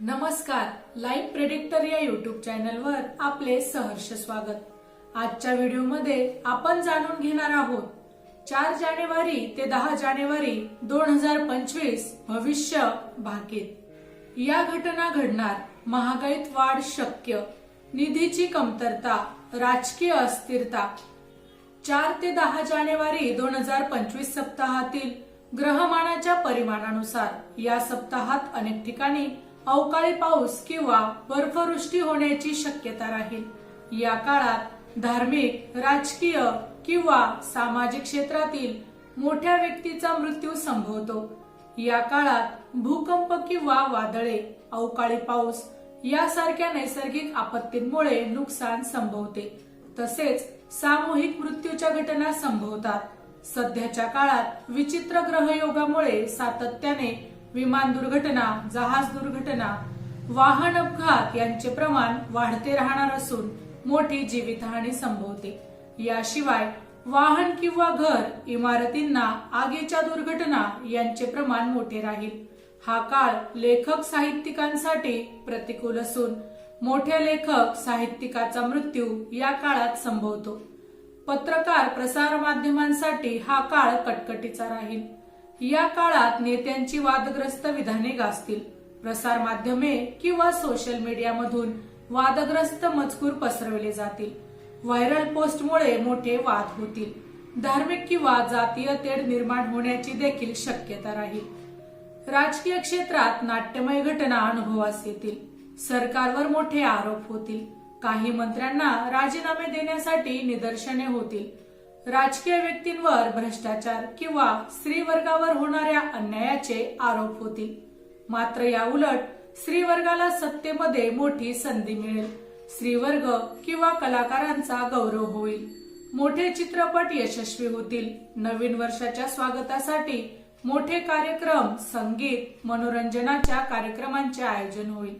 नमस्कार live predictor या YouTube चॅनलवर आपले सहर्ष स्वागत. आजच्या व्हिडिओमध्ये आपण जाणून घेणार आहोत चार जानेवारी ते दहा जानेवारी दोन हजार पंचवीस भविष्य भाकीत या घटना घडणार महागाईत वाढ शक्य निधीची कमतरता राजकीय अस्थिरता. चार ते दहा जानेवारी दोन हजार पंचवीस सप्ताहातील ग्रहमानाच्या परिमाणानुसार या सप्ताहात अनेक ठिकाणी अवकाळी पाऊस किंवा बर्फवृष्टी होण्याची शक्यता राहील. या काळात धार्मिक राजकीय किंवा सामाजिक क्षेत्रातील मोठ्या व्यक्तीचा मृत्यू संभवतो. या काळात भूकंप किंवा वादळे अवकाळी पाऊस यासारख्या नैसर्गिक आपत्तींमुळे नुकसान संभवते. तसेच सामूहिक मृत्यूच्या घटना संभवतात. सध्याच्या काळात विचित्र ग्रहयोगामुळे सातत्याने विमान दुर्घटना जहाज दुर्घटना वाहन अपघात यांचे प्रमाण वाढते राहणार असून मोठी जीवितहानी संभवते. याशिवाय वाहन किंवा घर इमारतींना आगीच्या दुर्घटना यांचे प्रमाण मोठे राहील. हा काळ लेखक साहित्यिकांसाठी प्रतिकूल असून मोठ्या लेखक साहित्यिकाचा मृत्यू या काळात संभवतो. पत्रकार प्रसार माध्यमांसाठी हा काळ कटकटीचा राहील. या काळात नेत्यांची वादग्रस्त विधाने गाजतील. प्रसार माध्यमे किंवा सोशल मीडियामधून वादग्रस्त मजकूर पसरवले जातील. व्हायरल पोस्टमुळे मोठे वाद होतील. धार्मिक किंवा जातीय तेढ निर्माण होण्याची देखील शक्यता राहील. राजकीय क्षेत्रात नाट्यमय घटना अनुभवास येतील. सरकारवर मोठे आरोप होतील. काही मंत्र्यांना राजीनामे देण्यासाठी निदर्शने होतील. राजकीय व्यक्तींवर भ्रष्टाचार किंवा स्त्रीवर्गावर होणाऱ्या अन्यायाचे आरोप होतील. मात्र या उलट स्त्रीवर्गाला सत्तेमध्ये मोठी संधी मिळेल. स्त्रीवर्ग किंवा कलाकारांचा गौरव होईल. मोठे चित्रपट यशस्वी होतील. नवीन वर्षाच्या स्वागतासाठी मोठे कार्यक्रम संगीत मनोरंजनाच्या कार्यक्रमांचे आयोजन होईल.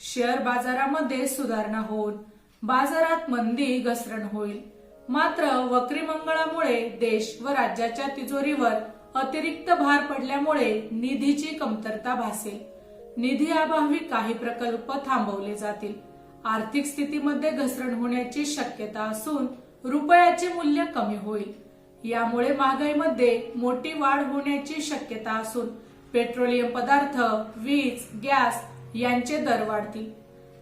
शेअर बाजारामध्ये सुधारणा होऊन बाजारात मंदी घसरण होईल. मात्र वक्रीमंगळामुळे देश व राज्याच्या तिजोरीवर अतिरिक्त भार पडल्यामुळे निधीची कमतरता भासेल. निधी अभावी काही प्रकल्प थांबवले जातील. आर्थिक स्थितीमध्ये घसरण होण्याची शक्यता असून रुपयाचे मूल्य कमी होईल. यामुळे महागाईमध्ये मोठी वाढ होण्याची शक्यता असून पेट्रोलियम पदार्थ वीज गॅस यांचे दर वाढतील.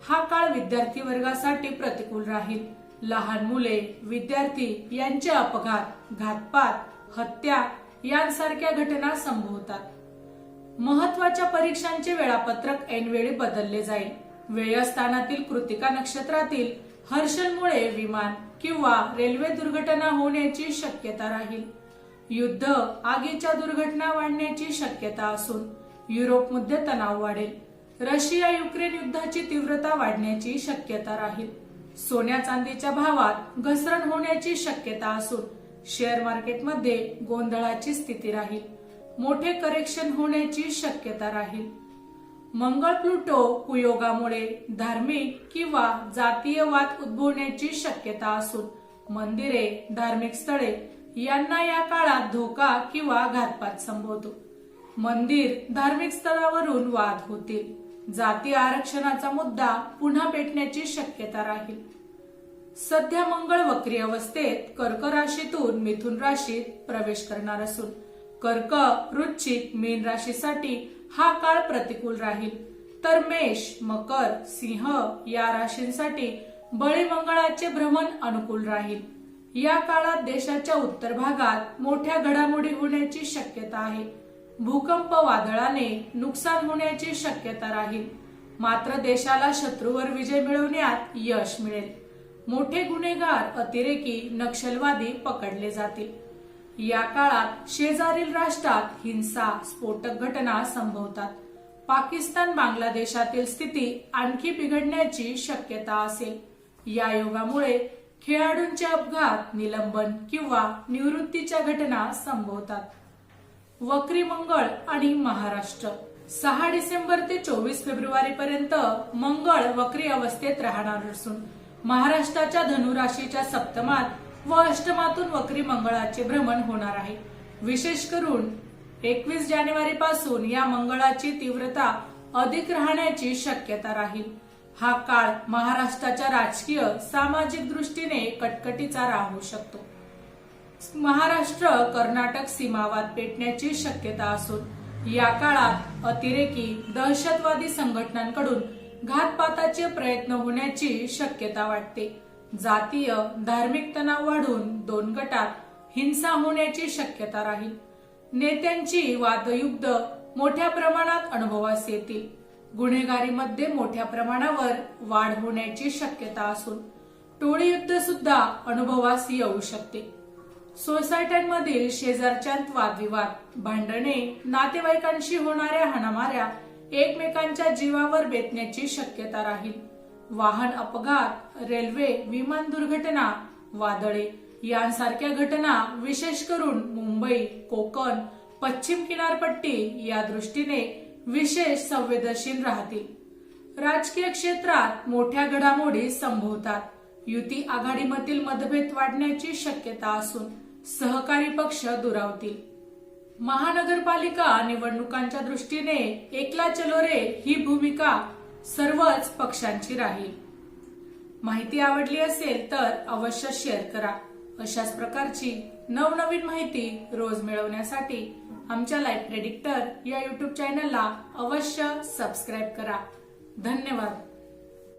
हा काळ विद्यार्थी वर्गासाठी प्रतिकूल राहील. लहान मुले विद्यार्थी यांचे अपघात घातपात हत्या यांसारख्या घटना संभवतात. महत्त्वाच्या परीक्षांचे वेळापत्रक ऐनवेळी बदलले जाईल. वेळस्थानातील कृतिका नक्षत्रातील हर्षलमुळे विमान किंवा रेल्वे दुर्घटना होण्याची शक्यता राहील. युद्ध आगीच्या दुर्घटना वाढण्याची शक्यता असून युरोपमध्ये तणाव वाढेल. रशिया युक्रेन युद्धाची तीव्रता वाढण्याची शक्यता राहील. सोन्या चांदीच्या भावात घसरण होण्याची शक्यता असून शेअर मार्केटमध्ये गोंधळाची स्थिती राहील. मोठे करेक्शन होण्याची शक्यता राहील. मंगळ प्लुटो कुयोगामुळे धार्मिक किंवा जातीय वाद उद्भवण्याची शक्यता असून मंदिरे धार्मिक स्थळे यांना या काळात धोका किंवा घातपात संभवतो. मंदिर धार्मिक स्थळावरून वाद होतील. जाती आरक्षणाचा मुद्दा पुन्हा पेटण्याची शक्यता राहील. सध्या मंगळ वक्री अवस्थेत कर्क राशीतून मिथुन राशीत प्रवेश करणार असून कर्क वृश्चिक मीन राशीसाठी हा काळ प्रतिकूल राहील. तर मेष मकर सिंह या राशींसाठी बळी मंगळाचे भ्रमण अनुकूल राहील. या काळात देशाच्या उत्तर भागात मोठ्या घडामोडी होण्याची शक्यता आहे. भूकंप वादळाने नुकसान होण्याची शक्यता राहील. मात्र देशाला शत्रूवर विजय मिळवण्यात यश मिळेल. मोठे गुन्हेगार अतिरेकी नक्षलवादी पकडले जातील. या काळात शेजारील राष्ट्रात हिंसा स्फोटक घटना संभवतात. पाकिस्तान बांगलादेशातील स्थिती आणखी बिघडण्याची शक्यता असेल. या योगामुळे खेळाडूंचे अपघात निलंबन किंवा निवृत्तीच्या घटना संभवतात. वक्री मंगळ आणि महाराष्ट्र. सहा डिसेंबर ते चोवीस फेब्रुवारी पर्यंत मंगळ वक्री अवस्थेत राहणार असून महाराष्ट्राच्या धनुराशीच्या सप्तमात व अष्टमातून वक्री मंगळाचे भ्रमण होणार आहे. विशेष करून एकवीस जानेवारी पासून या मंगळाची तीव्रता अधिक राहण्याची शक्यता राहील. हा काळ महाराष्ट्राच्या राजकीय सामाजिक दृष्टीने कटकटीचा राहू शकतो. महाराष्ट्र कर्नाटक सीमावाद पेटण्याची शक्यता असून या काळात अतिरेकी दहशतवादी संघटनांकडून घातपाताचे प्रयत्न होण्याची शक्यता वाटते. जातीय धार्मिक तणाव वाढून दोन गटात हिंसा होण्याची शक्यता राहील. नेत्यांची वादयुद्ध मोठ्या प्रमाणात अनुभवास येतील. गुन्हेगारीमध्ये मोठ्या प्रमाणावर वाढ होण्याची शक्यता असून टोळी युद्ध सुद्धा अनुभवास येऊ शकते. सोसायट्यांमधील शेजारच्या वादविवाद भांडणे नातेवाईकांशी होणाऱ्या हाणामाऱ्या एकमेकांच्या जीवावर बेतण्याची शक्यता राहील. वाहन अपघात रेल्वे विमान दुर्घटना वादळे यांसारख्या घटना विशेष करून मुंबई कोकण पश्चिम किनारपट्टी या दृष्टीने विशेष संवेदनशील राहतील. राजकीय क्षेत्रात मोठ्या घडामोडी संभवतात. युती आघाडीमधील मतभेद वाढण्याची शक्यता असून सहकारी पक्ष दुरावतील. महानगरपालिका निवडणुकांच्या दृष्टीने एकला चलो रे ही भूमिका सर्वच पक्षांची राहील. माहिती आवडली असेल तर अवश्य शेअर करा. अशाच प्रकारची नवनवीन माहिती रोज मिळवण्यासाठी आमच्या लाईफ प्रेडिक्टर या युट्यूब चॅनलला अवश्य सबस्क्राईब करा. धन्यवाद.